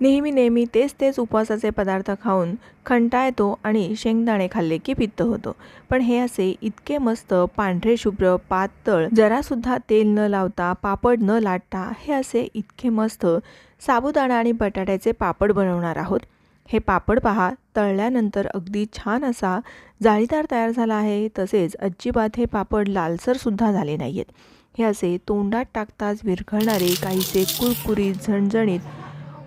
नेहमी नेहमी तेच तेच उपवासाचे पदार्थ खाऊन खंटा येतो आणि शेंगदाणे खाल्ले की पित्त होतो. पण हे असे इतके मस्त पांढरे शुभ्र पातळ जरासुद्धा तेल न लावता पापड न लाटता हे असे इतके मस्त साबुदाणा आणि बटाट्याचे पापड बनवणार आहोत. हे पापड पहा तळल्यानंतर अगदी छान असा जाळीदार तयार झाला आहे तसेच अजिबात हे पापड लालसरसुद्धा झाले नाही आहेत हे असे तोंडात टाकताच विरघळणारे काहीसे कुरकुरीत झणझणीत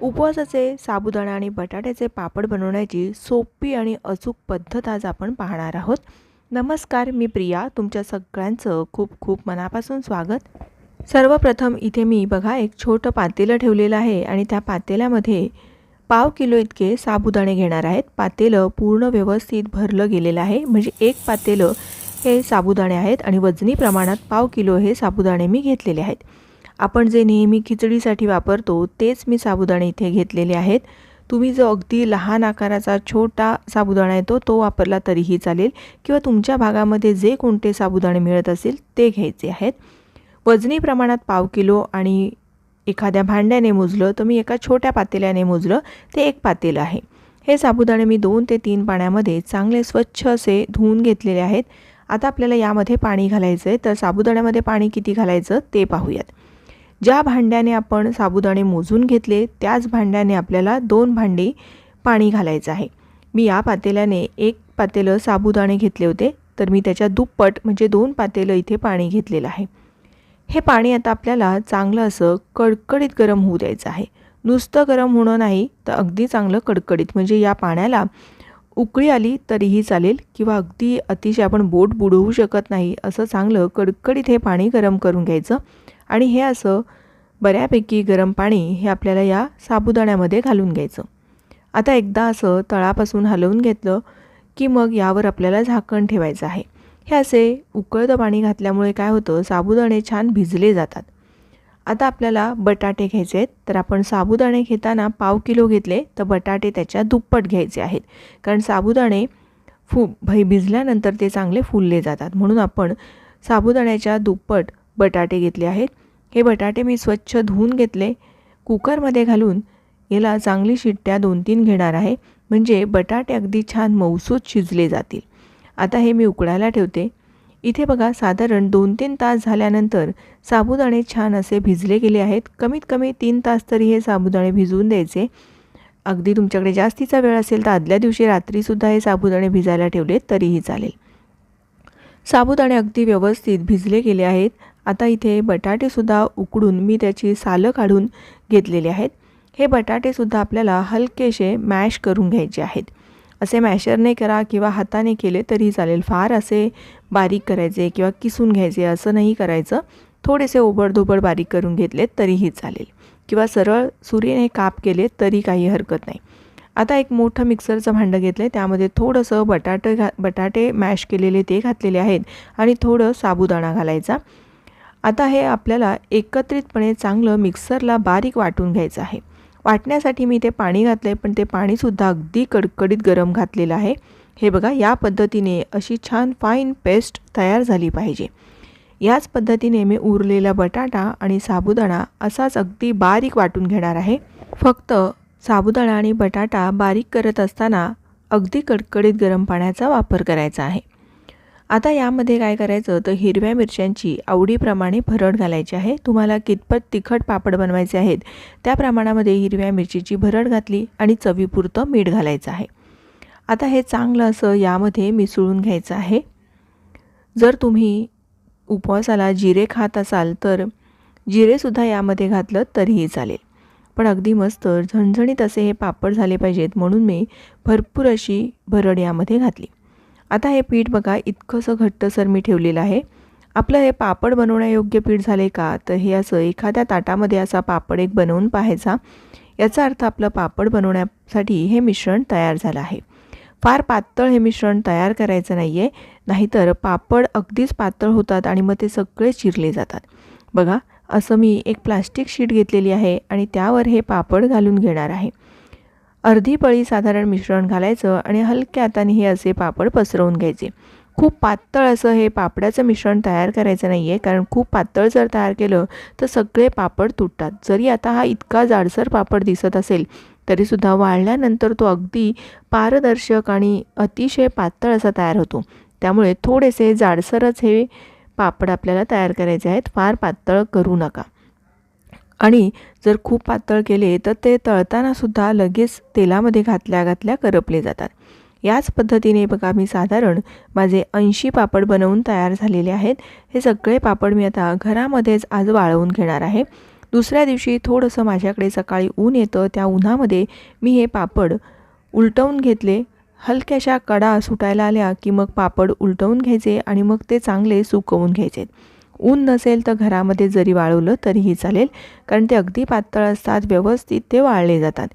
उपवासाचे साबुदाणा आणि बटाट्याचे पापड बनवण्याची सोपी आणि अचूक पद्धत आज आपण पाहणार आहोत. नमस्कार मी प्रिया. तुमच्या सगळ्यांचं खूप खूप मनापासून स्वागत. सर्वप्रथम इथे मी बघा एक छोटं पातेलं ठेवलेलं आहे आणि त्या पातेल्यामध्ये पाव किलो इतके साबुदाणे घेणार आहेत. पातेलं पूर्ण व्यवस्थित भरलं गेलेलं आहे. म्हणजे एक पातेलं हे साबुदाणे आहेत आणि वजनी प्रमाणात पाव किलो हे साबुदाणे मी घेतलेले आहेत. आपण जे नेहमी खिचडीसाठी वापरतो तेच मी साबुदाणे इथे घेतलेले आहेत. तुम्ही जो अगदी लहान आकाराचा छोटा साबुदाणा येतो तो वापरला तरीही चालेल. किंवा तुमच्या भागामध्ये जे कोणते साबुदाणे मिळत असेल ते घ्यायचे आहेत. वजनी प्रमाणात पाव किलो आणि एखाद्या भांड्याने मोजलं तर मी एका छोट्या पातेल्याने मोजलं ते एक पातेलं आहे. हे साबुदाणे मी दोन ते तीन पाण्यामध्ये चांगले स्वच्छ असे धुवून घेतलेले आहेत. आता आपल्याला यामध्ये पाणी घालायचं आहे तर साबुदाण्यामध्ये पाणी किती घालायचं ते पाहूयात. ज्या भांड्याने आपण साबुदाणे मोजून घेतले त्याच भांड्याने आपल्याला दोन भांडी पाणी घालायचं आहे. मी या पातेल्याने एक पातेलं साबुदाणे घेतले होते तर मी त्याच्या दुप्पट म्हणजे दोन पातेलं इथे पाणी घेतलेलं आहे. हे पाणी आता आपल्याला चांगलं असं कडकडीत गरम होऊ द्यायचं आहे. नुसतं गरम होणं नाही तर अगदी चांगलं कडकडीत म्हणजे या पाण्याला उकळी आली तरीही चालेल किंवा अगदी अतिशय आपण बोट बुडवू शकत नाही असं चांगलं कडकडीत हे पाणी गरम करून घ्यायचं. आणि हे असं बऱ्यापैकी गरम पाणी हे आपल्याला या साबुदाण्यामध्ये घालून घ्यायचं. आता एकदा असं तळापासून हलवून घेतलं की मग यावर आपल्याला झाकण ठेवायचं आहे. हे असे उकळतं पाणी घातल्यामुळे काय होतं? साबुदाणे छान भिजले जातात. आता आपल्याला बटाटे घ्यायचे आहेत. तर आपण साबुदाणे घेताना पाव किलो घेतले तर बटाटे त्याच्या दुप्पट घ्यायचे आहेत. कारण साबुदाणे फु भई भिजल्यानंतर ते चांगले फुलले जातात. म्हणून आपण साबुदाण्याच्या दुप्पट बटाटे घेतले आहेत. हे बटाटे मी स्वच्छ धुवून घेतले. कुकरमध्ये घालून याला चांगली शिट्ट्या दोन तीन घेणार आहे. म्हणजे बटाटे अगदी छान मौसूद शिजले जातील. आता हे मी उकडायला ठेवते. इथे बघा साधारण दोन तीन तास झाल्यानंतर साबुदाणे छान असे भिजले गेले आहेत. कमीत कमी तीन तास तरी हे साबुदाणे भिजवून द्यायचे. अगदी तुमच्याकडे जास्तीचा वेळ असेल तर आदल्या दिवशी रात्रीसुद्धा हे साबुदाणे भिजायला ठेवले तरीही चालेल. साबुदाणे अगदी व्यवस्थित भिजले गेले आहेत. आता इथे बटाटेसुद्धा उकडून मी त्याची सालं काढून घेतलेले आहेत. हे बटाटेसुद्धा आपल्याला हलकेसे मॅश करून घ्यायचे आहेत. असे मॅशरने करा किंवा हाताने केले तरी चालेल. फार असे बारीक करायचे किंवा किसून घ्यायचे असं नाही करायचं. थोडेसे ओबडधोबड बारीक करून घेतले तरीही चालेल. किंवा सरळ सुरीने काप केले तरी काही हरकत नाही. आता एक मोठं मिक्सरचं भांडं घेतलं आहे त्यामध्ये थोडंसं बटाटे घा बटाटे मॅश केलेले ते घातलेले आहेत आणि थोडं साबुदाणा घालायचा. आता हे आपल्याला एकत्रितपणे चांगलं मिक्सरला बारीक वाटून घ्यायचं आहे. वाटण्यासाठी मी ते पाणी घातलं आहे पण ते पाणीसुद्धा अगदी कडकडीत गरम घातलेलं आहे. हे बघा या पद्धतीने अशी छान फाईन पेस्ट तयार झाली पाहिजे. याच पद्धतीने मी उरलेला बटाटा आणि साबुदाणा असाच अगदी बारीक वाटून घेणार आहे. फक्त साबुदाणा आणि बटाटा बारीक करत असताना अगदी कडकडीत गरम पाण्याचा वापर करायचा आहे. आता यामध्ये काय करायचं? तर हिरव्या मिरच्यांची आवडीप्रमाणे भरड घालायची आहे. तुम्हाला कितपत तिखट पापड बनवायचे आहेत त्या प्रमाणामध्ये हिरव्या मिरचीची भरड घातली आणि चवीपुरतं मीठ घालायचं आहे. आता हे चांगलं असं यामध्ये मिसळून घ्यायचं आहे. जर तुम्ही उपवासाला जिरे खात असाल तर जिरेसुद्धा यामध्ये घातलं तरीही चालेल. पण अगदी मस्त झणझणीत असे हे पापड झाले पाहिजेत म्हणून मी भरपूर अशी भरड यामध्ये घातली. आता हे पीठ बघा इतकंसं घट्टसर मी ठेवलेलं आहे. आपलं हे पापड बनवण्यायोग्य पीठ झाले का? तर हे असं एखाद्या ताटामध्ये असा पापड एक बनवून पाहायचा. याचा अर्थ आपलं पापड बनवण्यासाठी हे मिश्रण तयार झालं आहे. फार पातळ हे मिश्रण तयार करायचं नाही आहे नाहीतर पापड अगदीच पातळ होतात आणि मग ते सगळे चिरले जातात. बघा असं मी एक प्लास्टिक शीट घेतलेली आहे आणि त्यावर हे पापड घालून घेणार आहे. अर्धी पळी साधारण मिश्रण घालायचं आणि हलक्या हाताने हे असे पापड पसरवून घ्यायचे. खूप पातळ असं हे पापडाचं मिश्रण तयार करायचं नाही आहे कारण खूप पातळ जर तयार केलं तर सगळे पापड तुटतात. जरी आता हा इतका जाडसर पापड दिसत असेल तरीसुद्धा वाळल्यानंतर तो अगदी पारदर्शक आणि अतिशय पातळ असा तयार होतो. त्यामुळे थोडेसे जाडसरच हे पापड आपल्याला तयार करायचे आहेत. फार पातळ करू नका. आणि जर खूप पातळ केले तर ते तळतानासुद्धा लगेच तेलामध्ये घातल्या घातल्या करपले जातात. याच पद्धतीने बघा मी साधारण माझे ऐंशी पापड बनवून तयार झालेले आहेत. हे सगळे पापड मी आता घरामध्येच आज वाळवून घेणार आहे. दुसऱ्या दिवशी थोडंसं माझ्याकडे सकाळी ऊन येतं त्या उन्हामध्ये मी हे पापड उलटवून घेतले. हलक्याशा कडा सुटायला आल्या की मग पापड उलटवून घ्यायचे आणि मग ते चांगले सुकवून घ्यायचे. ऊन नसेल तर घरामध्ये जरी वाळवलं तरीही चालेल कारण ते अगदी पातळ असतात व्यवस्थित ते वाळले जातात.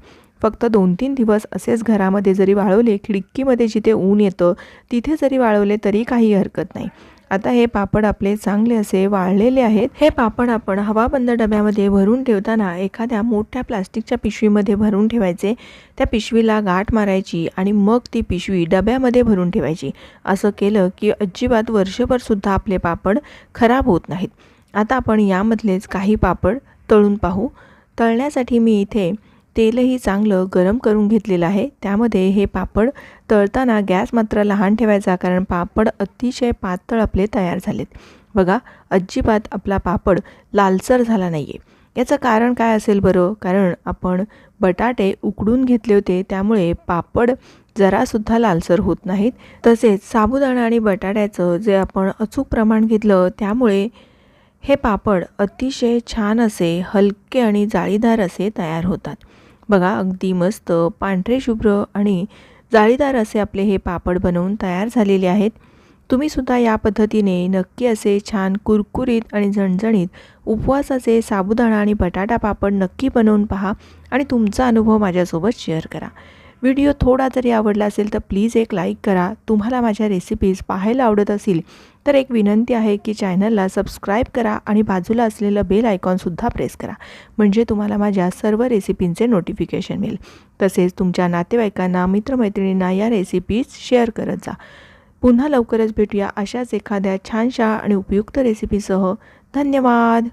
फक्त दोन तीन दिवस असेच घरामध्ये जरी वाळवले खिडकीमध्ये जिथे ऊन येतं तिथे जरी वाळवले तरी काही हरकत नाही. आता हे पापड आपले चांगले असे वाळलेले आहेत. हे पापड आपण हवाबंद डब्यामध्ये भरून ठेवताना एखाद्या मोठ्या प्लास्टिकच्या पिशवीमध्ये भरून ठेवायचे. त्या पिशवीला गाठ मारायची आणि मग ती पिशवी डब्यामध्ये भरून ठेवायची. असं केलं की अजिबात वर्षभरसुद्धा आपले पापड खराब होत नाहीत. आता आपण यामधलेच काही पापड तळून पाहू. तळण्यासाठी मी इथे तेलही चांगलं गरम करून घेतलेलं आहे. त्यामध्ये हे पापड तळताना गॅस मात्र लहान ठेवायचा कारण पापड अतिशय पातळ आपले तयार झालेत. बघा अजिबात आपला पापड लालसर झाला नाही आहे याचं कारण काय असेल बरं? कारण आपण बटाटे उकडून घेतले होते त्यामुळे पापड जरासुद्धा लालसर होत नाहीत. तसेच साबुदाणा आणि बटाट्याचं जे आपण अचूक प्रमाण घेतलं त्यामुळे हे पापड अतिशय छान असे हलके आणि जाळीदार असे तयार होतात. बघा अगदी मस्त पांढरे शुभ्र आणि जाळीदार असे आपले हे पापड बनवून तयार झालेले आहेत. तुम्हीसुद्धा या पद्धतीने नक्की असे छान कुरकुरीत आणि झणझणीत उपवासाचे साबुदाणा आणि बटाटा पापड नक्की बनवून पहा आणि तुमचा अनुभव माझ्यासोबत शेअर करा. व्हिडिओ थोडा जरी आवडला असेल तर प्लीज एक लाईक करा. तुम्हाला माझ्या रेसिपीज पाहायला आवडत असतील तर एक विनंती आहे की चॅनलला सबस्क्राईब करा आणि बाजूला असलेलं बेल आयकॉनसुद्धा प्रेस करा. म्हणजे तुम्हाला माझ्या सर्व रेसिपींचे नोटिफिकेशन मिळेल. तसेच तुमच्या नातेवाईकांना मित्रमैत्रिणींना या रेसिपीज शेअर करत जा. पुन्हा लवकरच भेटूया अशाच एखाद्या छानशा आणि उपयुक्त रेसिपीसह धन्यवाद!